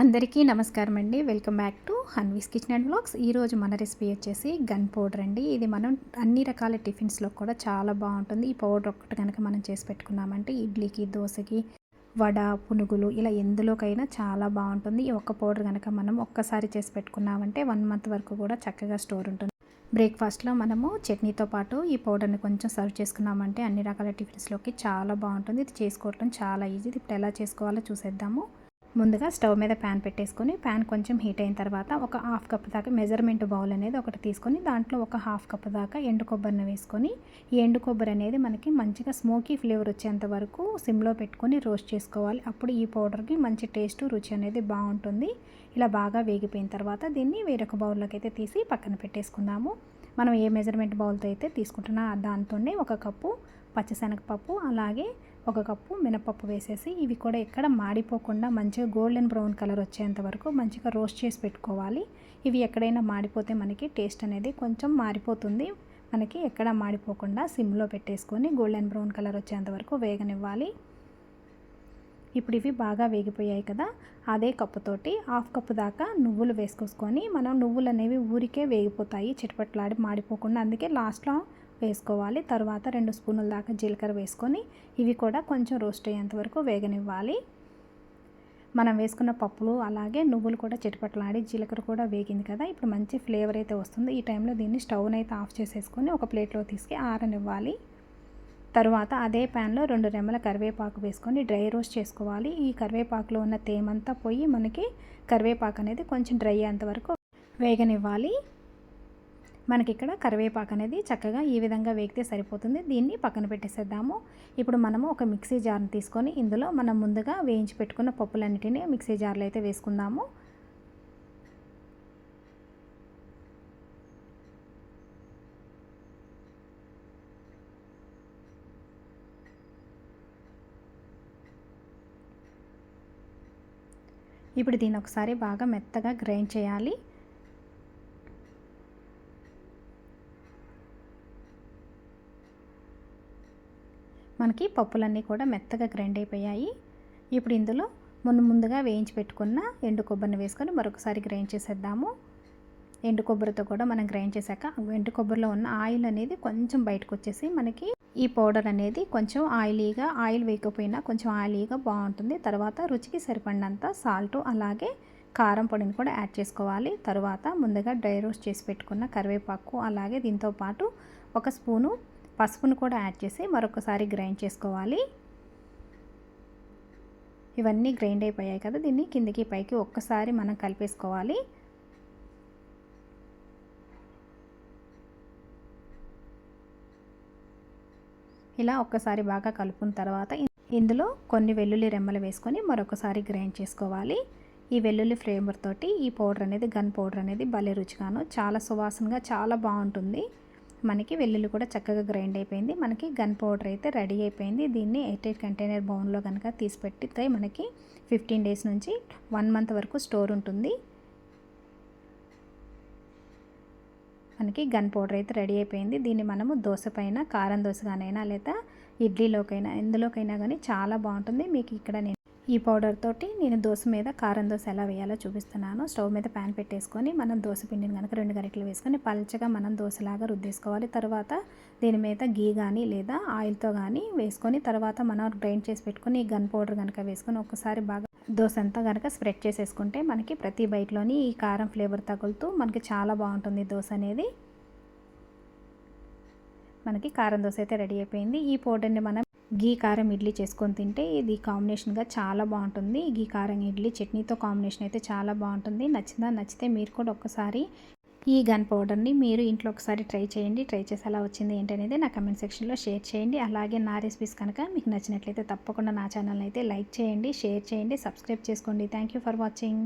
అందరికీ నమస్కారం అండి welcome back to Hanvi's kitchen and blogs ఈరోజు మన రెసిపీ వచ్చేసి గన్ పౌడర్ అండి. ఇది మనం అన్ని రకాల టిఫిన్స్లో కూడా చాలా బాగుంటుంది. ఈ పౌడర్ ఒక్కటి కనుక మనం చేసి పెట్టుకున్నామంటే ఇడ్లీకి దోశకి వడ పునుగులు ఇలా ఎందులోకైనా చాలా బాగుంటుంది. ఈ ఒక్క పౌడర్ కనుక మనం ఒక్కసారి చేసి పెట్టుకున్నామంటే వన్ మంత్ వరకు కూడా చక్కగా స్టోర్ ఉంటుంది. బ్రేక్ఫాస్ట్లో మనము చట్నీతో పాటు ఈ పౌడర్ని కొంచెం సర్వ్ చేసుకున్నామంటే అన్ని రకాల టిఫిన్స్లోకి చాలా బాగుంటుంది. ఇది చేసుకోవటం చాలా ఈజీ ఇప్పుడు ఎలా చేసుకోవాలో చూసేద్దాము. ముందుగా స్టవ్ మీద ప్యాన్ పెట్టేసుకొని ప్యాన్ కొంచెం హీట్ అయిన తర్వాత ఒక హాఫ్ కప్ దాకా మెజర్మెంట్ బౌల్ అనేది ఒకటి తీసుకొని దాంట్లో ఒక హాఫ్ కప్ దాకా ఎండు కొబ్బరిని వేసుకొని ఈ ఎండు కొబ్బరి అనేది మనకి మంచిగా స్మోకీ ఫ్లేవర్ వచ్చేంత వరకు సిమ్లో పెట్టుకొని రోస్ట్ చేసుకోవాలి. అప్పుడు ఈ పౌడర్కి మంచి టేస్ట్ రుచి అనేది బాగుంటుంది. ఇలా బాగా వేగిపోయిన తర్వాత దీన్ని వేరొక బౌల్లోకి అయితే తీసి పక్కన పెట్టేసుకుందాము. మనం ఏ మెజర్మెంట్ బౌల్తో అయితే తీసుకుంటున్నా దాంతోనే ఒక కప్పు పచ్చిశనగపప్పు అలాగే ఒక కప్పు మినపప్పు వేసేసి ఇవి కూడా ఎక్కడ మాడిపోకుండా మంచిగా గోల్డెన్ బ్రౌన్ కలర్ వచ్చేంత వరకు మంచిగా రోస్ట్ చేసి పెట్టుకోవాలి. ఇవి ఎక్కడైనా మాడిపోతే మనకి టేస్ట్ అనేది కొంచెం మారిపోతుంది. మనకి ఎక్కడ మాడిపోకుండా సిమ్లో పెట్టేసుకొని గోల్డెన్ బ్రౌన్ కలర్ వచ్చేంత వరకు వేగనివ్వాలి. ఇప్పుడు ఇవి బాగా వేగిపోయాయి కదా అదే కప్పుతోటి హాఫ్ కప్పు దాకా నువ్వులు వేసుకొసుకొని మనం నువ్వులు అనేవి ఊరికే వేగిపోతాయి చిటపట్లాడి మాడిపోకుండా. అందుకే లాస్ట్లో వేసుకోవాలి. తర్వాత రెండు స్పూనుల దాకా జీలకర్ర వేసుకొని ఇవి కూడా కొంచెం రోస్ట్ అయ్యేంత వరకు వేగనివ్వాలి. మనం వేసుకున్న పప్పులు అలాగే నువ్వులు కూడా చిటపట్లాడి జీలకర్ర కూడా వేగింది కదా ఇప్పుడు మంచి ఫ్లేవర్ అయితే వస్తుంది. ఈ టైంలో దీన్ని స్టవ్ని అయితే ఆఫ్ చేసేసుకొని ఒక ప్లేట్లో తీసుకు ఆరనివ్వాలి. తరువాత అదే ప్యాన్లో రెండు రెమ్మల కరివేపాకు వేసుకొని డ్రై రోస్ట్ చేసుకోవాలి. ఈ కరివేపాకులో ఉన్న తేమంతా పోయి మనకి కరివేపాకు అనేది కొంచెం డ్రై అయ్యేంత వరకు వేగనివ్వాలి. మనకి ఇక్కడ కరివేపాకు అనేది చక్కగా ఈ విధంగా వేగితే సరిపోతుంది. దీన్ని పక్కన పెట్టేసేద్దాము. ఇప్పుడు మనము ఒక మిక్సీ జార్ని తీసుకొని ఇందులో మనం ముందుగా వేయించి పెట్టుకున్న పప్పులన్నిటిని మిక్సీ జార్లో అయితే వేసుకుందాము. ఇప్పుడు దీన్ని ఒకసారి బాగా మెత్తగా గ్రైండ్ చేయాలి. మనకి పప్పులన్నీ కూడా మెత్తగా గ్రైండ్ అయిపోయాయి. ఇప్పుడు ఇందులో ముందు ముందుగా వేయించి పెట్టుకున్న ఎండు కొబ్బరిని వేసుకొని మరొకసారి గ్రైండ్ చేసేద్దాము. ఎండు కొబ్బరితో కూడా మనం గ్రైండ్ చేశాక ఎండు కొబ్బరిలో ఉన్న ఆయిల్ అనేది కొంచెం బయటకు వచ్చేసి మనకి ఈ పౌడర్ అనేది కొంచెం ఆయిలీగా ఆయిల్ వేయకపోయినా కొంచెం ఆయిలీగా బాగుంటుంది. తర్వాత రుచికి సరిపడినంత సాల్ట్ అలాగే కారం పొడిని కూడా యాడ్ చేసుకోవాలి. తర్వాత ముందుగా డ్రై రోస్ట్ చేసి పెట్టుకున్న కరివేపాకు అలాగే దీంతో పాటు ఒక స్పూను పసుపును కూడా యాడ్ చేసి మరొకసారి గ్రైండ్ చేసుకోవాలి. ఇవన్నీ గ్రైండ్ అయిపోయాయి కదా దీన్ని కిందికి పైకి ఒక్కసారి మనం కలిపేసుకోవాలి. ఇలా ఒక్కసారి బాగా కలుపుకున్న తర్వాత ఇందులో కొన్ని వెల్లుల్లి రెమ్మలు వేసుకొని మరొకసారి గ్రైండ్ చేసుకోవాలి. ఈ వెల్లుల్లి ఫ్లేవర్ తోటి ఈ పౌడర్ అనేది గన్ పౌడర్ అనేది భలే రుచిగాను చాలా సువాసనగా చాలా బాగుంటుంది. మనకి వెల్లుల్లి కూడా చక్కగా గ్రైండ్ అయిపోయింది. మనకి గన్ పౌడర్ అయితే రెడీ అయిపోయింది. దీన్ని ఎయిట్ ఎయిట్ కంటైనర్ బౌన్లో కనుక తీసి పెట్టితే మనకి ఫిఫ్టీన్ డేస్ నుంచి వన్ మంత్ వరకు స్టోర్ ఉంటుంది. మనకి గన్ పౌడర్ అయితే రెడీ అయిపోయింది. దీన్ని మనము దోశ పైన కారం దోశగానైనా లేదా ఇడ్లీలోకైనా ఎందులోకైనా కానీ చాలా బాగుంటుంది. మీకు ఇక్కడ నేను ఈ పౌడర్ తోటి నేను దోశ మీద కారం దోశ ఎలా వేయాలో చూపిస్తున్నాను. స్టవ్ మీద ప్యాన్ పెట్టేసుకొని మనం దోశ పిండిని కనుక రెండు గరిటలు వేసుకొని పల్చగా మనం దోశలాగా రుద్దేసుకోవాలి. తర్వాత దీని మీద గీ కానీ లేదా ఆయిల్తో కానీ వేసుకొని తర్వాత మనం గ్రైండ్ చేసి పెట్టుకొని ఈ గన్ పౌడర్ కనుక వేసుకొని ఒకసారి బాగా దోశ అంతా కనుక స్ప్రెడ్ చేసేసుకుంటే మనకి ప్రతి బయటలోని ఈ కారం ఫ్లేవర్ తగులుతూ మనకి చాలా బాగుంటుంది దోశ అనేది. మనకి కారం దోశ అయితే రెడీ అయిపోయింది. ఈ పౌడర్ని మనం గీ కారం ఇడ్లీ చేసుకొని తింటే ఇది కాంబినేషన్గా చాలా బాగుంటుంది. గీ కారం ఇడ్లీ చట్నీతో కాంబినేషన్ అయితే చాలా బాగుంటుంది. నచ్చిందా? నచ్చితే మీరు కూడా ఒక్కసారి ఈ గన్ పౌడర్ని మీరు ఇంట్లో ఒకసారి ట్రై చేయండి. ట్రై చేసి అలా వచ్చింది ఏంటనేది నా కమెంట్ సెక్షన్లో షేర్ చేయండి. అలాగే నా రెసిపీస్ కనుక మీకు నచ్చినట్లయితే తప్పకుండా నా ఛానల్ అయితే లైక్ చేయండి షేర్ చేయండి సబ్స్క్రైబ్ చేసుకోండి. Thank for watching.